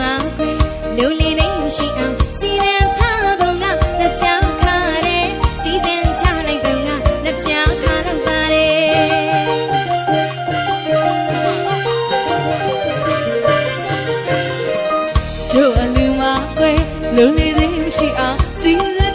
မှာခွေလူလီနေရှိအောင်စီရင်ထားပုံကလက်ချောင်းခါတဲ့စီစဉ်ထားလိုက်ပုံကလက်ချောင်းခါတော့ပါတယ်တို့အလူမှာခွေလူလီနေရှိအောင်စီစဉ်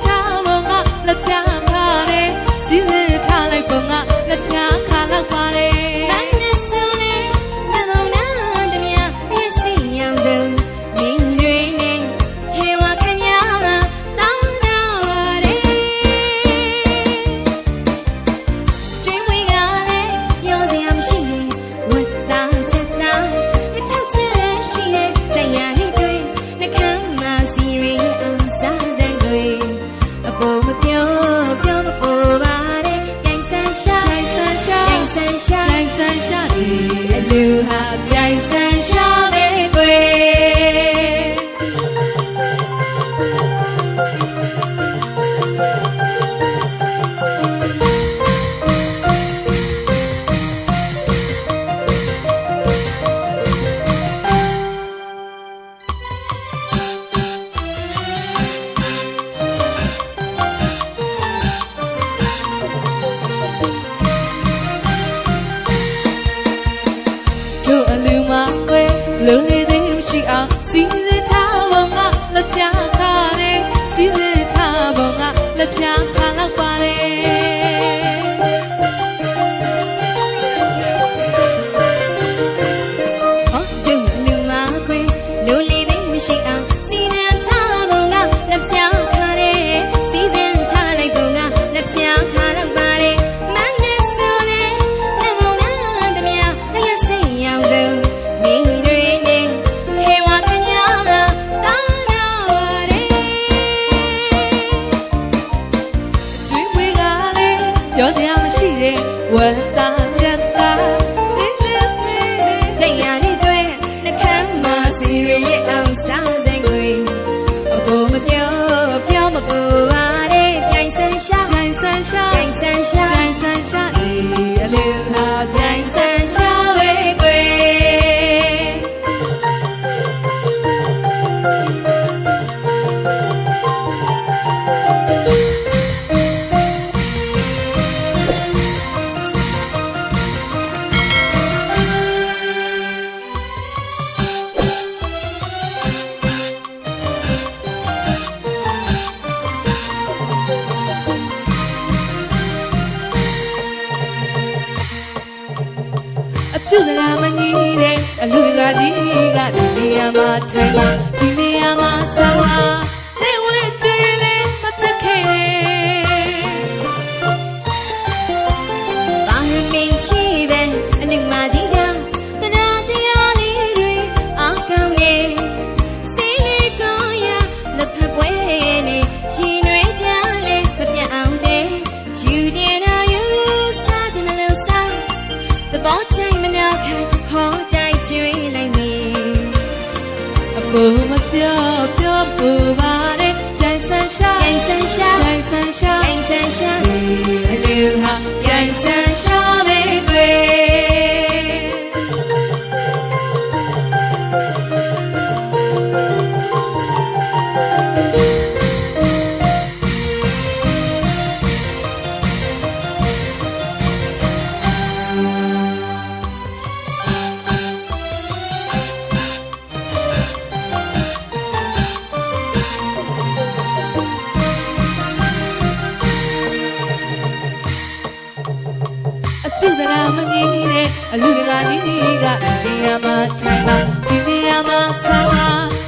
a စီစစ်ထားဘုံကလက်ဖြာခါတယ်စီစစ်ထားဘုံကလက်ဖြာခါလောက်ပါတယ် ရှုစရာမကြီးတဲ့အလူရာကြီးကဒီနေရာမှာထိုင်ပါဒီနေရာမှာဆောင်းပါနေဝဲကြွေလေးမပြတ်ခဲ့ဘာမင်းချီပဲအနစ်မကြီး ကိုမပြောပြောပူပါလေကြိုင်ဆန်းရှာကြိုင်ဆန်းရှာကြိုင်ဆန်းရှာကြိုင်ဆန်းရှာဒီအလူဟာကြိုင်ဆန်းရှာမေတွေ့ ရာမကြီးတဲ့အလူတကာကြီးကဒီနေရာမှာထိုင်ပါဒီနေရာမှာဆာပါ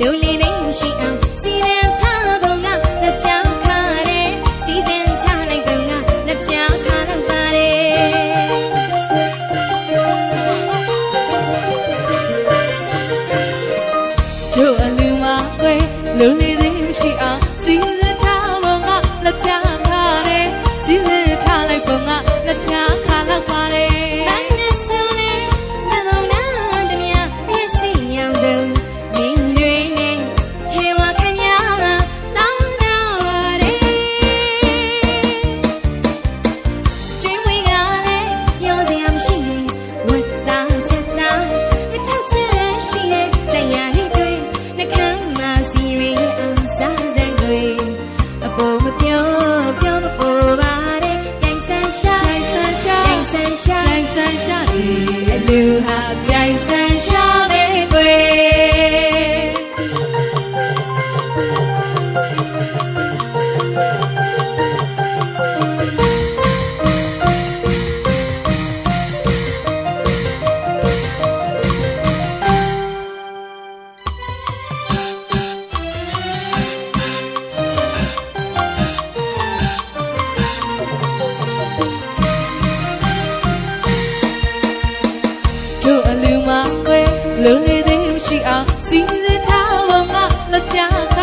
琉璃的西安，西南茶东啊，那飘卡的，西南茶来东啊，那飘卡那巴的。就阿鲁马龟，琉璃的西安，西南茶东啊，那飘卡的，西南茶来东啊，那飘卡那巴的。 ဆန်းရှာစီအလူဟာပြ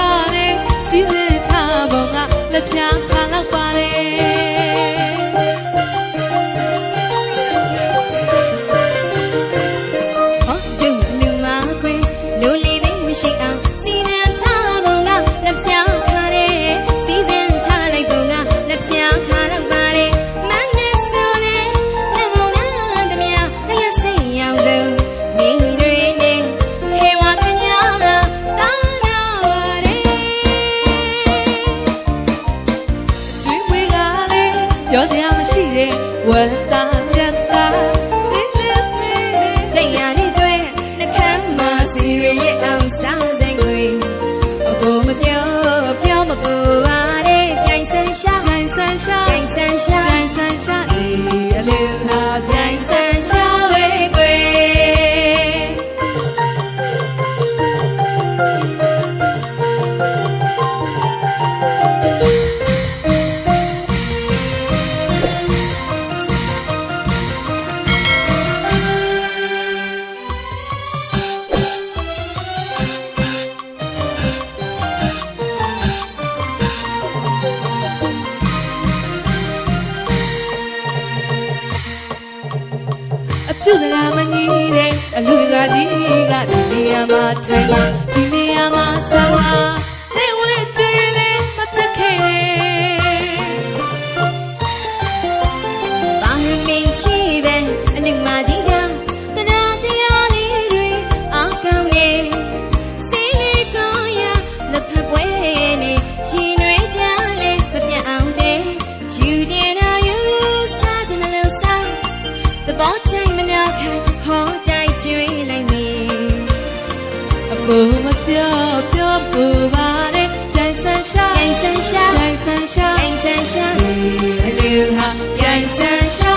ပါတယ်စီစဉ်ထားပုံကလက်ဖြာခါလောက်ပါတယ် nine seven. အလူကကြီးကဒီနေရာမှာထိုင်မှာဒီနေရာမှာဆောင်းမှာသင်ဝဲတွေ့လဲမပြတ်ခဲ့ဘာမင်းချီပဲအနစ်မကြီးက ပြိုင်ဆန်းရှာပြိုင်ဆန်းရှာပြိုင်ဆန်းရှာအလူဟာပြိုင်ဆန်းရှာ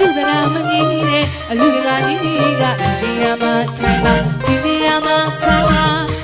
သူသရာမကြီးတဲ့အလူကကြီးကဒီနေရာမှာထိုင်ပါဒီနေရာမှာဆောင်းပါ